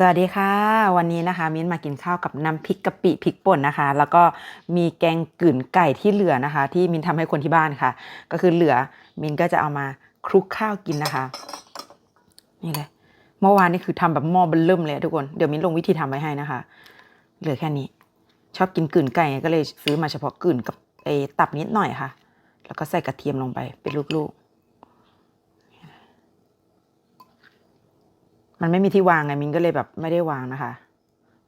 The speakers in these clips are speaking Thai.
สวัสดีค่ะ วันนี้นะคะมิ้นมากินข้าวกับน้ำพริกกะปิพริกป่นนะคะ แล้วก็มีแกงกื่นไก่ที่เหลือนะคะ ที่มิ้นทำให้คนที่บ้านค่ะ ก็คือเหลือมิ้นก็จะเอามาคลุกข้าวกินนะคะนี่เลยเมื่อวานนี่คือทำแบบหม้อเบนเริ่มเลยทุกคนเดี๋ยวมิ้นลงวิธีทำไว้ให้นะคะ เหลือแค่นี้ ชอบกินกื่นไก่ก็เลยซื้อมาเฉพาะกื่นกับไอ้ตับนิดหน่อยค่ะ แล้วก็ใส่กระเทียมลงไปเป็นลูกๆ มันไม่มีที่วางไงมินก็เลยแบบไม่ได้วางนะคะ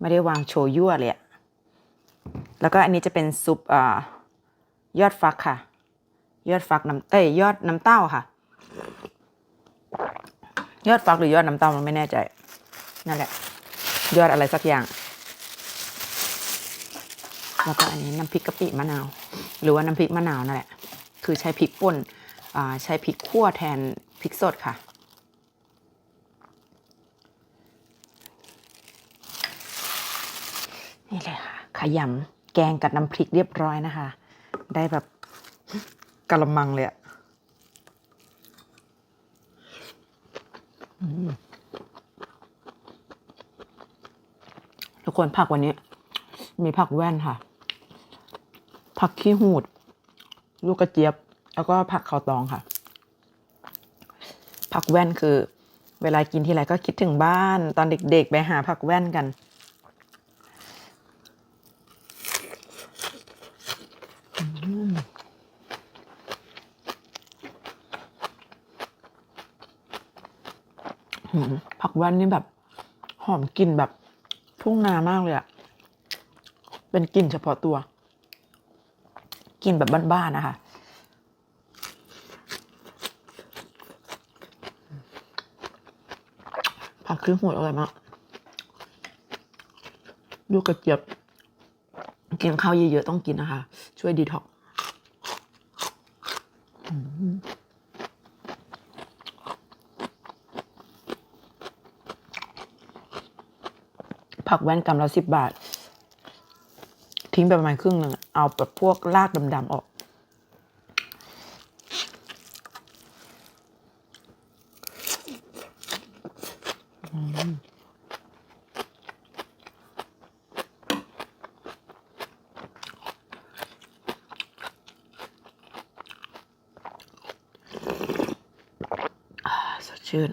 ไม่ได้วางโชยั่วเลยอะแล้วก็อันนี้จะเป็นซุปอ่อยอดฟักค่ะ ยอดฟักน้ำเอ้ยยอดน้ำเต้าค่ะ ยอดฟักหรือยอดน้ำเต้ามันไม่แน่ใจ นั่นแหละ ยอดอะไรสักอย่าง แล้วก็อันนี้น้ำพริกกะปิมะนาว หรือว่าน้ำพริกมะนาวนั่นแหละ คือใช้พริกป่นใช้พริกขั่วแทนพริกสดค่ะ นี่เลยค่ะ ขยำแกงกับน้ำพริกเรียบร้อยนะคะ ได้แบบกะละมังเลยอะอืมทุกคนผักวันนี้ มีผักแว่นค่ะ ผักขี้หูด ลูกกระเจี๊ยบ แล้วก็ผักขาวตองค่ะ ผักแว่นคือ เวลากินทีไรก็คิดถึงบ้าน ตอนเด็กๆ ไปหาผักแว่นกัน หืมผัก แว่นนี่แบบ หอมกลิ่นแบบทุ่งนามากเลยอะเป็นกลิ่นเฉพาะตัวกลิ่นแบบบ้านๆนะคะผักคือหัวอร่อยมากลูกกระเจี๊ยบกินข้าวเยอะๆต้องกินนะคะ ช่วยดีท็อกซ์อืม ผักแว่นกำละสิบบาท ทิ้งไปประมาณครึ่งหนึ่งเอาแบบพวกรากดำๆออก สดชื่น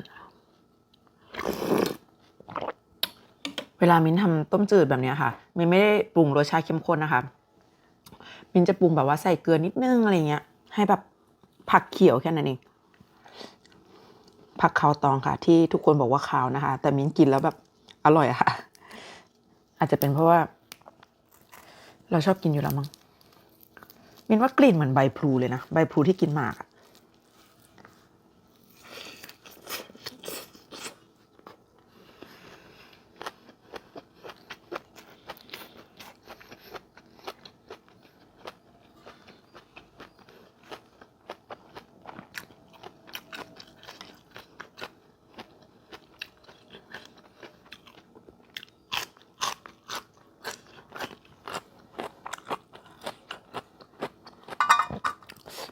เวลา มิ้นทำต้มจืดแบบนี้ค่ะ มิ้นไม่ได้ปรุงรสชาติเข้มข้นนะคะ มิ้นจะปรุงแบบว่าใส่เกลือนิดนึงอะไรเงี้ย ให้แบบผักเขียวแค่นั้นเอง ผักขาวตองค่ะ ที่ทุกคนบอกว่าขาวนะคะ แต่มิ้นกินแล้วแบบอร่อยอะค่ะ อาจจะเป็นเพราะว่า เราชอบกินอยู่แล้วมั้งมิ้นว่ากลิ่นเหมือนใบพลูเลยนะ ใบพลูที่กินหมากอะ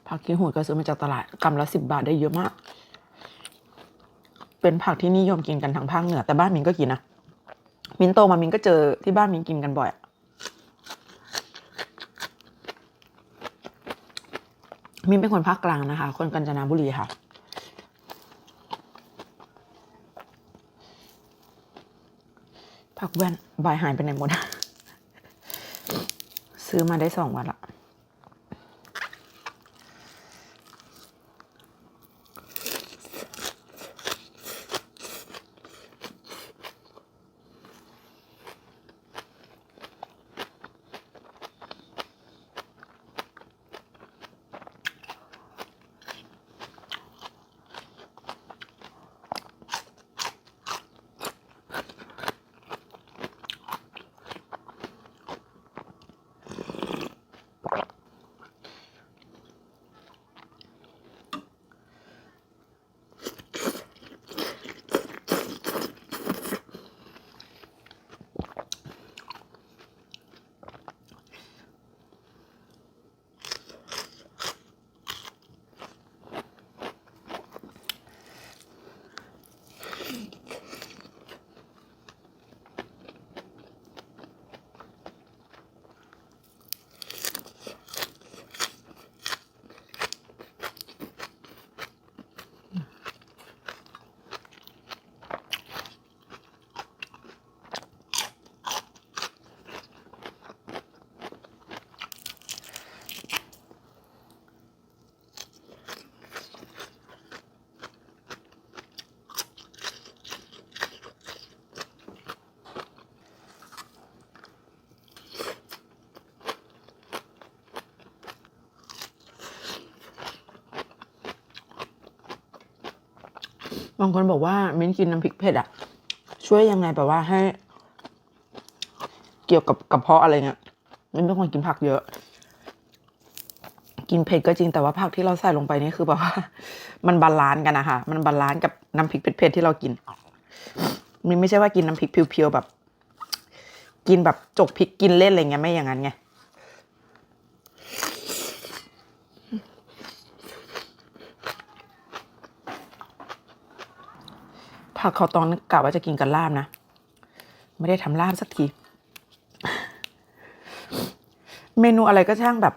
ผั กขี้หูดก็ซื้อมาจากตลาดกำละสิบบาทได้เยอะมาก เป็นผักที่นิยมกินกันทางภาคเหนือ แต่บ้านมินก็กินนะ มินโตมามินก็เจอที่บ้านมินกินกันบ่อย มินเป็นคนภาคกลางนะคะ คนกาญจนบุรีค่ะผักแว่นใบหายไปไหนหมด ซื้อมาได้สองวันละ บางคนบอกว่ามิ้นกินน้ำพริกเผ็ดอะช่วยยังไงแบบว่าให้ เกี่ยวกับกระเพาะอะไรเงี้ยมิ้นเป็นคนกินผักเยอะ กินเผ็ดก็จริงแต่ว่าผักที่เราใส่ลงไปนี่คือแบบว่า มันบาลานซ์กันนะคะมันบาลานซ์กับน้ำพริกเผ็ดๆที่เรากินมันไม่ใช่ว่ากินน้ำพริกเพียวๆแบบ กินแบบจกพริกกินเล่นอะไรเงี้ยไม่อย่างนั้นไง ผักเขาตอนกะว่าจะกินกับลาบนะ ไม่ได้ทำลาบสักที เมนูอะไรก็ช่างแบบ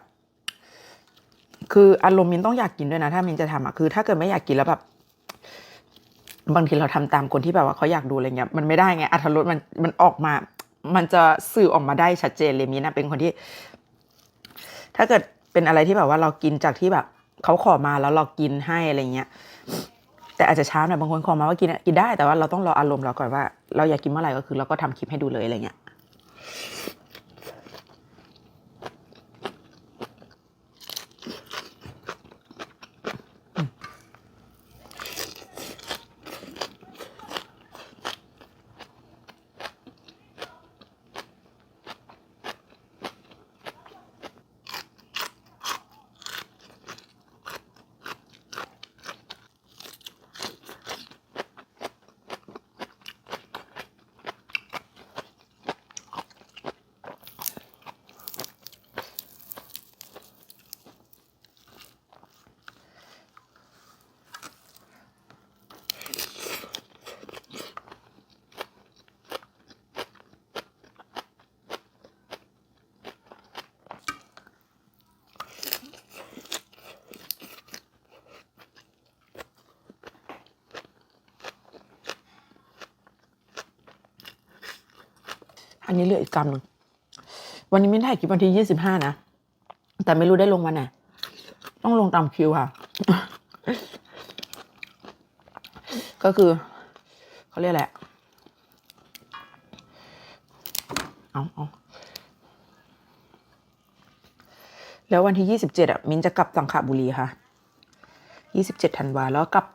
คืออารมณ์มินต้องอยากกินด้วยนะ ถ้ามินจะทำอะคือ ถ้าเกิดไม่อยากกินแล้วแบบบางทีเราทำตามคนที่แบบว่าเขาอยากดูอะไรเงี้ยมันไม่ได้ไงอัธรสมันมันออกมา มันจะสื่อออกมาได้ชัดเจนเลยมินนะเป็นคนที่ ถ้าเกิดเป็นอะไรที่แบบว่าเรากินจากที่แบบเขาขอมาแล้วเรากินให้อะไรเงี้ย แต่อาจจะช้าหน่อยบางคนขอมาว่ากินกินได้แต่ว่าเราต้องรออารมณ์เราก่อนว่า เราอยากกินเมื่อไหร่ก็คือเราก็ทำคลิปให้ดูเลยอะไรเงี้ย อันนี้เหลืออีกกำหนึ่งวันนี้ไม่ถ่ายคลิปวันที่ยี่สิบห้านะ แต่ไม่รู้ได้ลงวันไหนต้องลงตามคิวค่ะ ก็คือเขาเรียกแหละเอาเอาแล้ววันที่ยี่สิบเจ็ดอะ มินจะกลับสังขบุรีค่ะยี่สิบเจ็ดธันวาแล้วกลับ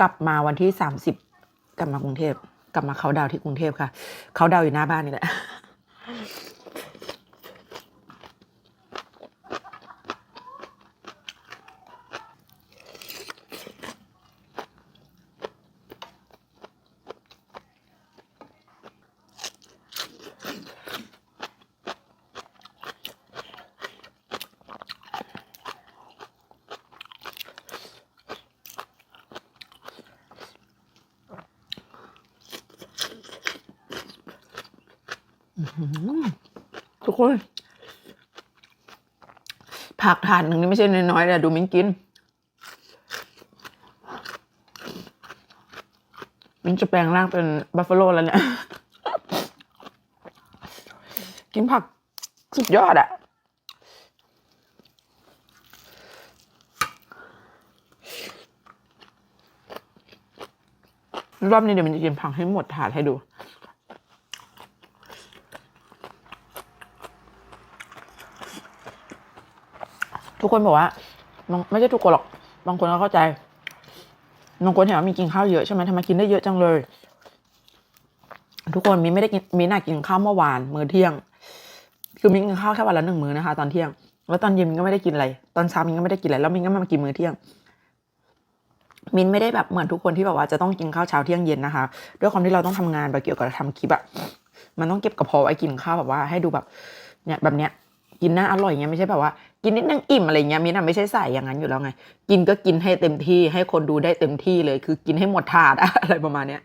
กลับมาวันที่สามสิบกลับมากรุงเทพ กลับมาเขาดาวที่กรุงเทพค่ะ เขาดาวอยู่หน้าบ้านนี่แหละ ทุกคน ผักถาดหนึ่งนี่ไม่ใช่น้อยๆเลยดูมิ้นกิน มิ้นจะแปลงร่างเป็นบัฟฟาโลแล้วเนี่ย กินผักสุดยอดอะรอบนี้เดี๋ยวมันจะกินผักให้หมดถาดให้ดู ทุกคนบอกว่าบางไม่ใช่ทุกคนหรอก บางคนก็เข้าใจบางคนเห็นว่ามีกินข้าวเยอะใช่ไหมทำไมกินได้เยอะจังเลย ทุกคนมีไม่ได้กินมีน่ากินข้าวเมื่อวานมื้อเที่ยง คือมินกินข้าวแค่วันละหนึ่งมื้อนะคะ ตอนเที่ยง แล้วตอนเย็นมินก็ไม่ได้กินอะไร ตอนเช้ามินก็ไม่ได้กินอะไร แล้วมินก็มากินมื้อเที่ยง มินไม่ได้แบบเหมือนทุกคนที่แบบว่าจะต้องกินข้าวเช้าเที่ยงเย็นนะคะ ด้วยความที่เราต้องทำงานแบบเกี่ยวกับทำคลิปอะมันต้องเก็บกระเพาะไว้กินข้าวแบบว่าให้ดูแบบ เนี่ยแบบเนี้ยกินน่าอร่อยเงี้ยไม่ใช่แบบว่า กินนิดนึงอิ่มอะไรเงี้ยมินอะไม่ใช่ใส่อย่างนั้นอยู่แล้วไง กินก็กินให้เต็มที่ให้คนดูได้เต็มที่เลย คือกินให้หมดถาดอะไรประมาณเนี้ย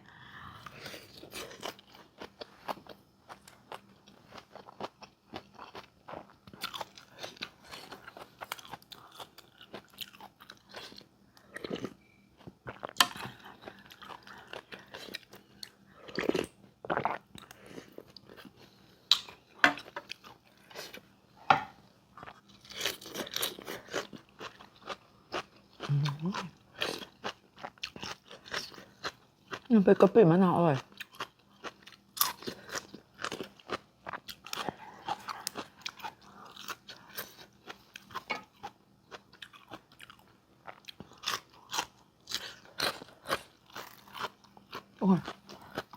น้ำเป็ดกะปิมะนาวอร่อย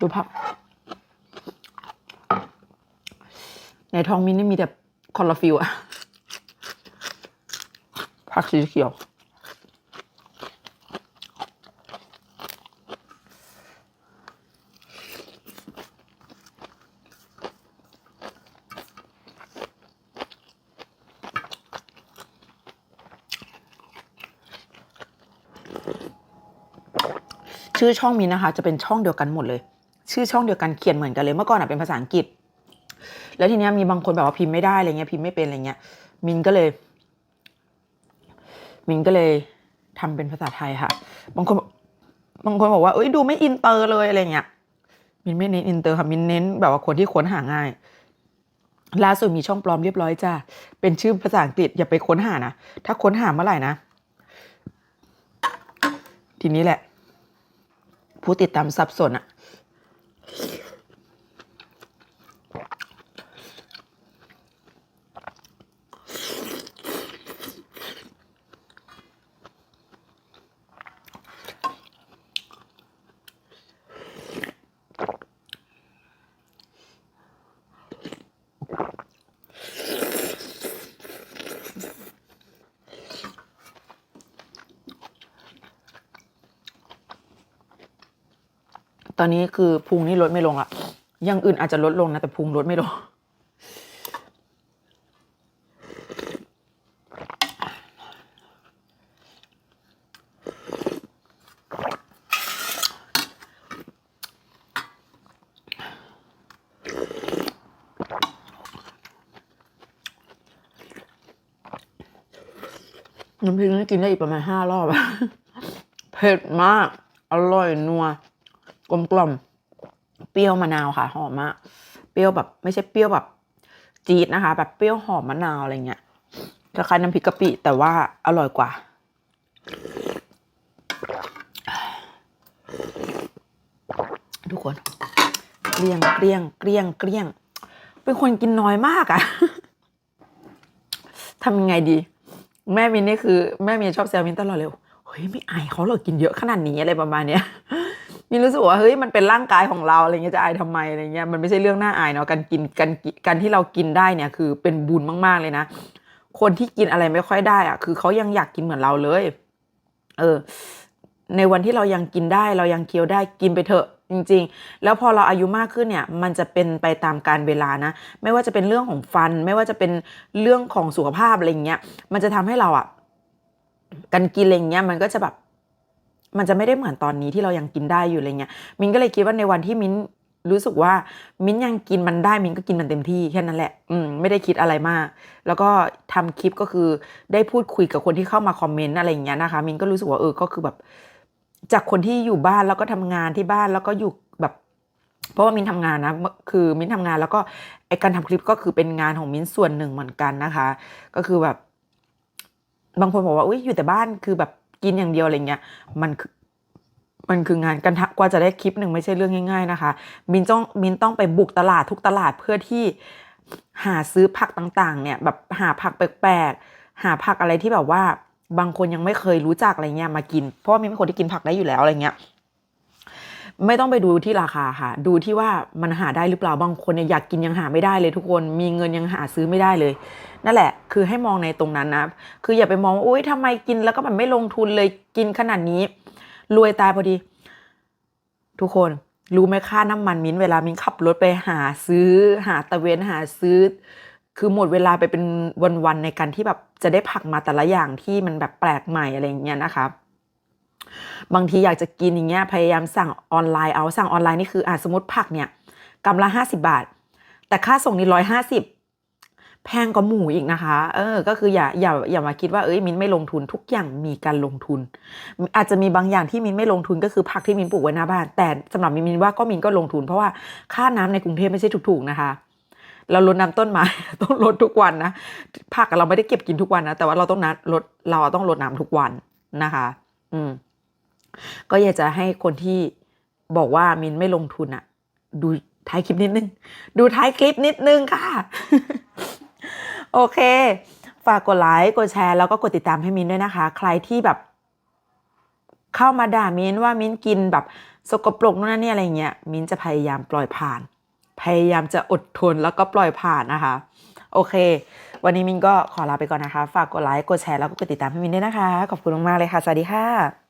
ดูผักในท้องมินนี่มีแต่คอลลาฟิลอะผักสีเขียว ชื่อช่องมินนะคะ จะเป็นช่องเดียวกันหมดเลย ชื่อช่องเดียวกันเขียนเหมือนกันเลย เมื่อก่อนอะเป็นภาษาอังกฤษ แล้วทีเนี้ยมีบางคนแบบว่าพิมพ์ไม่ได้อะไรเงี้ยพิมพ์ไม่เป็นอะไรเงี้ย มินก็เลย มินก็เลยทำเป็นภาษาไทยค่ะ บางคนบอกบางคนบอกว่าเอ้ยดูไม่อินเตอร์เลยอะไรเงี้ย มินไม่เน้นอินเตอร์ค่ะมินเน้นแบบว่าคนที่ค้นหาง่ายล่าสุดมีช่องปลอมเรียบร้อยจ้าเป็นชื่อภาษาอังกฤษอย่าไปค้นหานะ ถ้าค้นหาเมื่อไหร่นะ ทีนี้แหละ ผู้ติดตามสับสนอะ ตอนนี้คือพุงนี่ลดไม่ลงละอยังอื่นอาจจะลดลงนะ แต่พุงลดไม่ลง น้ำพริกนี่กินได้อีกประมาณห้ารอบเผ็ดมาก อร่อยนัว กลมกล่อมเปรี้ยวมะนาวค่ะ หอมมากเปรี้ยวแบบ ไม่ใช่เปรี้ยวแบบ จี๊ดนะคะ แบบเปรี้ยวหอมมะนาวอะไรเงี้ยคล้ายๆน้ำพริกกะปิแต่ว่าอร่อยกว่า ทุกคนเกลี้ยงเกลี้ยงเกลี้ยงเกลี้ยง เป็นคนกินน้อยมากอะทำยังไงดี แม่มินนี่คือ แม่มินชอบแซวมินตลอดเลยเฮ้ยไม่อายเขาเหรอกินเยอะขนาดนี้อะไรประมาณเนี้ย มินรู้สึกว่าเฮ้ยมันเป็นร่างกายของเราอะไรเงี้ยจะอายทำไมอะไรเงี้ยมันไม่ใช่เรื่องน่าอายเนาะการกินการกิการที่เรากินได้เนี่ยคือเป็นบุญมากๆเลยนะ คนที่กินอะไรไม่ค่อยได้อะคือเขายังอยากกินเหมือนเราเลย เออ ในวันที่เรายังกินได้ เรายังเคี้ยวได้กินไปเถอะจริงๆ แล้วพอเราอายุมากขึ้นเนี่ย มันจะเป็นไปตามการเวลานะ ไม่ว่าจะเป็นเรื่องของฟัน ไม่ว่าจะเป็นเรื่องของสุขภาพอะไรเงี้ย มันจะทำให้เราอะการกินอะไรเงี้ย มันก็จะแบบ มันจะไม่ได้เหมือนตอนนี้ที่เรายังกินได้อยู่อะไรเงี้ยมินก็เลยคิดว่าในวันที่มินรู้สึกว่ามินยังกินมันได้มินก็กินมันเต็มที่แค่นั้นแหละ อืมไม่ได้คิดอะไรมาก แล้วก็ทำคลิปก็คือได้พูดคุยกับคนที่เข้ามาคอมเมนต์อะไรอย่างเงี้ยนะคะ มินก็รู้สึกว่าเออก็คือแบบ จากคนที่อยู่บ้านแล้วก็ทำงานที่บ้านแล้วก็อยู่แบบ เพราะว่ามินทำงานนะคือ มินทำงานแล้วก็ไอการทำคลิปก็คือเป็นงานของมินส่วนหนึ่งเหมือนกันนะคะ ก็คือแบบ บางคนบอกว่าอุ้ยอยู่แต่บ้านคือแบบ กินอย่างเดียวอะไรเงี้ยมันคือมันคืองานกันทะกว่าจะได้คลิปหนึ่งไม่ใช่เรื่องง่าย ๆ นะคะ มินต้องมินต้องไปบุกตลาดทุกตลาดเพื่อที่หาซื้อผักต่างๆ เนี่ยแบบหาผักแปลกๆ หาผักอะไรที่แบบว่าบางคนยังไม่เคยรู้จักอะไรเงี้ยมากิน เพราะว่ามินเป็นคนที่กินผักได้อยู่แล้วอะไรเงี้ย ไม่ต้องไปดูที่ราคาค่ะ ดูที่ว่ามันหาได้หรือเปล่าบางคนเนี่ยอยากกินยังหาไม่ได้เลยทุกคนมีเงินยังหาซื้อไม่ได้เลย นั่นแหละ คือให้มองในตรงนั้นนะคืออย่าไปมองว่าอุ้ยทำไมกินแล้วก็แบบไม่ลงทุนเลยกินขนาดนี้ รวยตายพอดี ทุกคนรู้ไหมค่าน้ำมันมิ้นเวลามิ้นขับรถไปหาซื้อ หาตะเวนหาซื้อ คือหมดเวลาไปเป็นวันๆในการที่แบบจะได้ผักมาแต่ละอย่างที่มันแบบแปลกใหม่อะไรอย่างเงี้ยนะคะ บางทีอยากจะกินอย่างเงี้ยพยายามสั่งออนไลน์เอาสั่งออนไลน์นี่คืออะสมมติผักเนี่ยกำละห้าสิบาท แต่ค่าส่งนี่ร้อยห้าสิบแพงกว่าหมูอีกนะคะ เออ ก็คืออย่าอย่าอย่ามาคิดว่าเอ้ยมินไม่ลงทุนทุกอย่างมีการลงทุน อาจจะมีบางอย่างที่มินไม่ลงทุนก็คือผักที่มินปลูกไว้หน้าบ้าน แต่สำหรับมินมินว่าก็มินก็ลงทุน เพราะว่าค่าน้ำในกรุงเทพไม่ใช่ถูกๆนะคะ เราลดน้ำต้นไม้ต้องลดทุกวันนะผักเราไม่ได้เก็บกินทุกวันนะแต่ว่าเราต้องนัดลดเราต้องลดน้ำทุกวันนะคะ อืม ก็อยากจะให้คนที่บอกว่ามินไม่ลงทุนอะดูท้ายคลิปนิดนึง ดูท้ายคลิปนิดนึงค่ะ โอเค ฝากกดไลค์กดแชร์แล้วก็กดติดตามให้มินด้วยนะคะ ใครที่แบบ เข้ามาด่ามินว่ามินกินแบบสกปรกนู่นนั่นนี่อะไรเงี้ยมินจะพยายามปล่อยผ่าน พยายามจะอดทนแล้วก็ปล่อยผ่านนะคะ โอเค วันนี้มินก็ขอลาไปก่อนนะคะ ฝากกดไลค์กดแชร์แล้วก็กดติดตามให้มินด้วยนะคะ ขอบคุณมากๆเลยค่ะ สวัสดีค่ะ